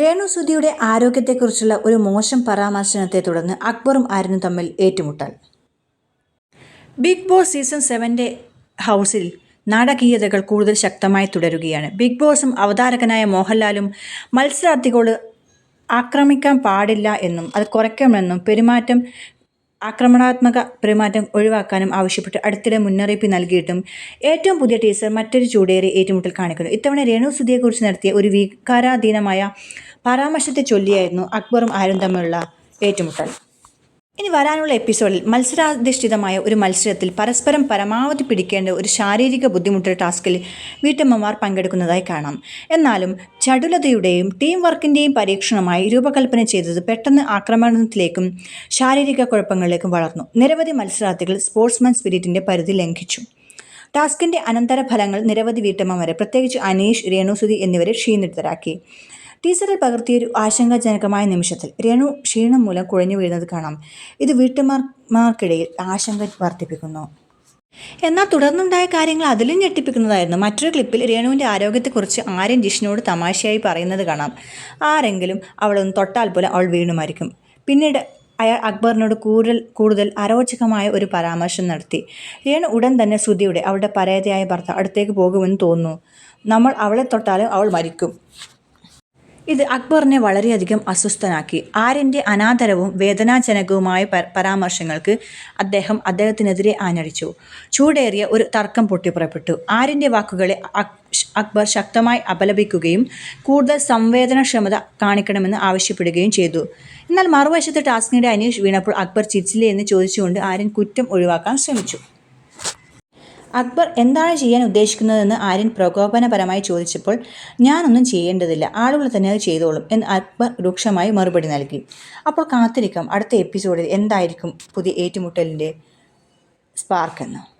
രേണുസുധിയുടെ ആരോഗ്യത്തെക്കുറിച്ചുള്ള ഒരു മോശം പരാമർശനത്തെ തുടർന്ന് അക്ബറും ആരനും തമ്മിൽ ഏറ്റുമുട്ടൽ. ബിഗ് ബോസ് സീസൺ സെവന്റെ ഹൗസിൽ നാടകീയതകൾ കൂടുതൽ ശക്തമായി തുടരുകയാണ്. ബിഗ് ബോസും അവതാരകനായ മോഹൻലാലും മത്സരാർത്ഥികളോട് ആക്രമിക്കാൻ പാടില്ല എന്നും അത് കുറയ്ക്കണമെന്നും പെരുമാറ്റം ആക്രമണാത്മക പെരുമാറ്റം ഒഴിവാക്കാനും ആവശ്യപ്പെട്ട് അടുത്തിടെ മുന്നറിയിപ്പ് നൽകിയിട്ടും ഏറ്റവും പുതിയ ടീസർ മറ്റൊരു ചൂടേറിയ ഏറ്റുമുട്ടൽ കാണിക്കുന്നു. ഇത്തവണ രേണു സുധിയെക്കുറിച്ച് നടത്തിയ ഒരു വികാരാധീനമായ പരാമർശത്തെ ചൊല്ലിയായിരുന്നു അക്ബറും ആരും തമ്മിലുള്ള ഏറ്റുമുട്ടൽ. ഇനി വരാനുള്ള എപ്പിസോഡിൽ മത്സരാധിഷ്ഠിതമായ ഒരു മത്സരത്തിൽ പരസ്പരം പരമാവധി പിടിക്കേണ്ട ഒരു ശാരീരിക ബുദ്ധിമുട്ട് ടാസ്കിൽ വീട്ടമ്മമാർ പങ്കെടുക്കുന്നതായി കാണാം. എന്നാലും ചടുലതയുടെയും ടീം വർക്കിന്റെയും പരീക്ഷണമായി രൂപകൽപ്പന ചെയ്തത് പെട്ടെന്ന് ആക്രമണത്തിലേക്കും ശാരീരിക കുഴപ്പങ്ങളിലേക്കും വളർന്നു. നിരവധി മത്സരാർത്ഥികൾ സ്പോർട്സ്മാൻ സ്പിരിറ്റിന്റെ പരിധി ലംഘിച്ചു. ടാസ്കിന്റെ അനന്തരഫലങ്ങൾ നിരവധി വീട്ടമ്മമാരെ പ്രത്യേകിച്ച് അനീഷ് രേണുസുതി എന്നിവരെ ക്ഷീണിതരാക്കി. ടീച്ചറിൽ പകർത്തിയൊരു ആശങ്കാജനകമായ നിമിഷത്തിൽ രേണു ക്ഷീണം മൂലം കുഴഞ്ഞു വീഴുന്നത് കാണാം. ഇത് വീട്ടമ്മമാർക്കിടയിൽ ആശങ്ക വർദ്ധിപ്പിക്കുന്നു. എന്നാൽ തുടർന്നുണ്ടായ കാര്യങ്ങൾ അതിലും ഞെട്ടിപ്പിക്കുന്നതായിരുന്നു. മറ്റൊരു ക്ലിപ്പിൽ രേണുവിന്റെ ആരോഗ്യത്തെക്കുറിച്ച് ആര്യൻ ജിഷ്ണുവോട് തമാശയായി പറയുന്നത് കാണാം. ആരെങ്കിലും അവളൊന്ന് തൊട്ടാൽ പോലെ അവൾ വീണുമായിരിക്കും. പിന്നീട് അയാൾ അക്ബറിനോട് കൂടുതൽ കൂടുതൽ അരോചകമായ ഒരു പരാമർശം നടത്തി. രേണു ഉടൻ തന്നെ ശ്രുതിയുടെ അവളുടെ പരാതിയായ ഭർത്താവ് അടുത്തേക്ക് പോകുമെന്ന് തോന്നുന്നു. നമ്മൾ അവളെ തൊട്ടാലും അവൾ മരിക്കും. ഇത് അക്ബറിനെ വളരെയധികം അസ്വസ്ഥനാക്കി. ആര്യന്റെ അനാദരവും വേദനാജനകവുമായ പരാമർശങ്ങൾക്ക് അദ്ദേഹം അദ്ദേഹത്തിനെതിരെ ആഞ്ഞടിച്ചു. ചൂടേറിയ ഒരു തർക്കം പൊട്ടിപ്പുറപ്പെട്ടു ആര്യന്റെ വാക്കുകളെ അക്ബർ ശക്തമായി അപലപിക്കുകയും കൂടുതൽ സംവേദനക്ഷമത കാണിക്കണമെന്ന് ആവശ്യപ്പെടുകയും ചെയ്തു. എന്നാൽ മറുവശത്ത് ടാസ്കിനിടെ അനീഷ് വീണപ്പോൾ അക്ബർ ചിരിച്ചില്ലേ എന്ന് ചോദിച്ചുകൊണ്ട് ആര്യൻ കുറ്റം ഒഴിവാക്കാൻ ശ്രമിച്ചു. അക്ബർ എന്താണ് ചെയ്യാൻ ഉദ്ദേശിക്കുന്നതെന്ന് ആര്യൻ പ്രകോപനപരമായി ചോദിച്ചപ്പോൾ ഞാനൊന്നും ചെയ്യേണ്ടതില്ല. ആളുകൾ തന്നെ അത് ചെയ്തോളും എന്ന് അക്ബർ രൂക്ഷമായി മറുപടി നൽകി. അപ്പോൾ കാത്തിരിക്കാം. അടുത്ത എപ്പിസോഡിൽ എന്തായിരിക്കും പുതിയ ഏറ്റുമുട്ടലിന്റെ സ്പാർക്ക് എന്ന്.